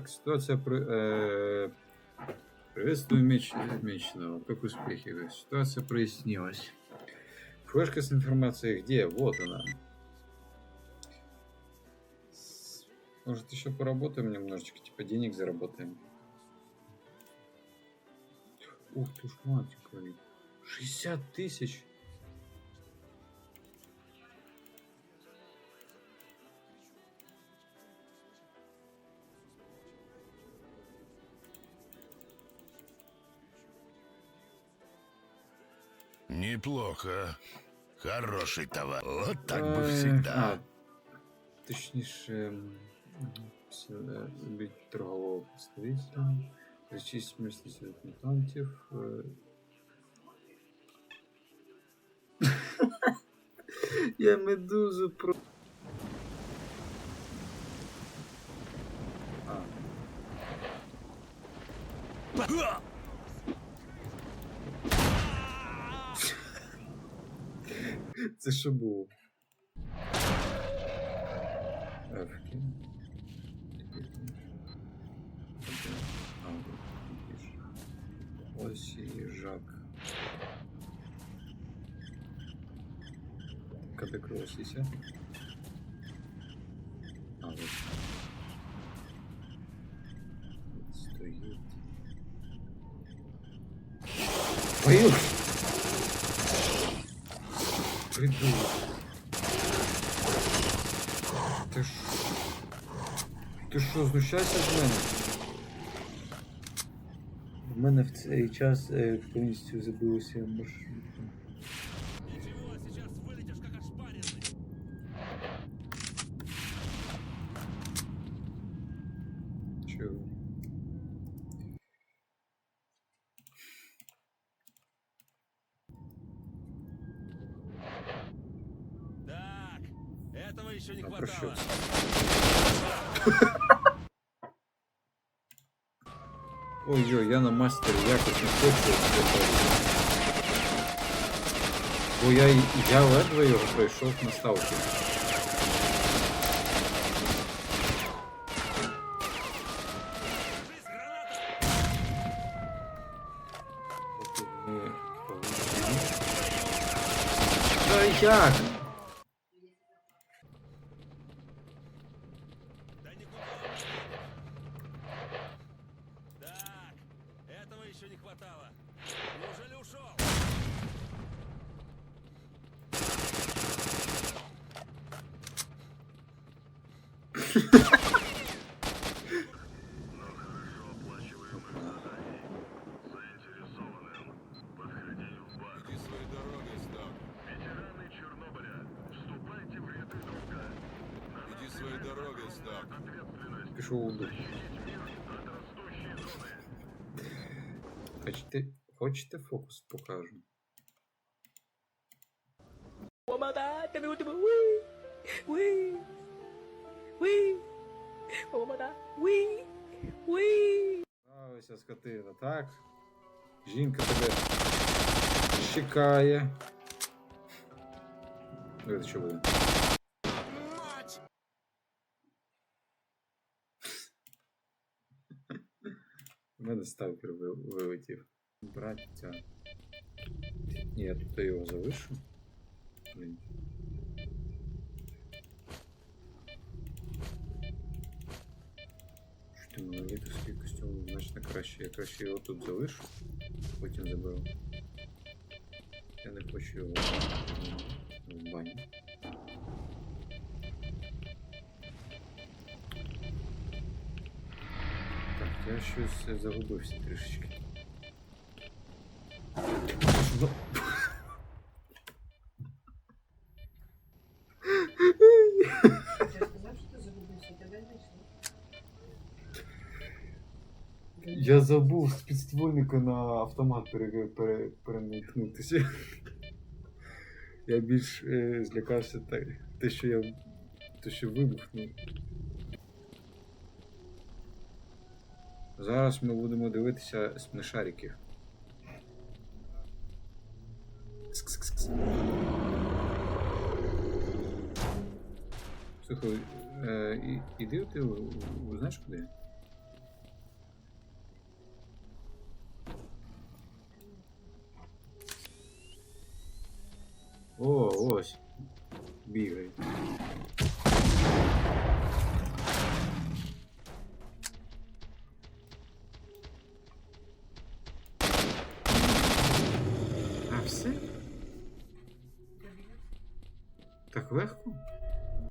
Так, ситуация э, Приветствую меч... Меченого. Как успехи? Ситуация прояснилась. Флешка с информацией где? Вот она. Может еще поработаем немножечко, типа денег заработаем. Ух ты ж, мать говорит. 60 тысяч. Неплохо. Хороший товар. Вот так бы Е, всегда. а, Точніше, м, с- е, від торгового представителя. Зачистить місце серед мутантів. е. Я медузу про. це що було? Ось їжак. Коли кросися. А, вот. Стоит. Твою! Придурок. Ти ж... Ти що, знущайся з мене? В мене в цей час е, повністю забилося маршрутка. Этого еще не хватало. Ой-ой, я на мастері якось не хочу. Бо я, я ледве його пройшов на ставку. Та як? Да никуда он не едет. Так, этого еще не хватало. Неужели ушел? Иди своей Хочете, хочете фокус покажу? Ui! Справися, скотина, так? Жінка тебе чекає. Ви що буде? У мене сталкер ви- вилетів. Браття. Ні, я тут його залишу. Блін. Що ти монолітовський костюм значно краще. Я краще його тут залишу, потім заберу. Я не хочу його в баню. Я щось загубився трішечки. Я забув з підствольника на автомат пере, пере, перемикнутися. Я більш е, злякався те, що я те, що вибухнув. Зараз ми будемо дивитися смішариків. Слухай, е, іди ти знаєш куди? О, ось. Бігай. Легко?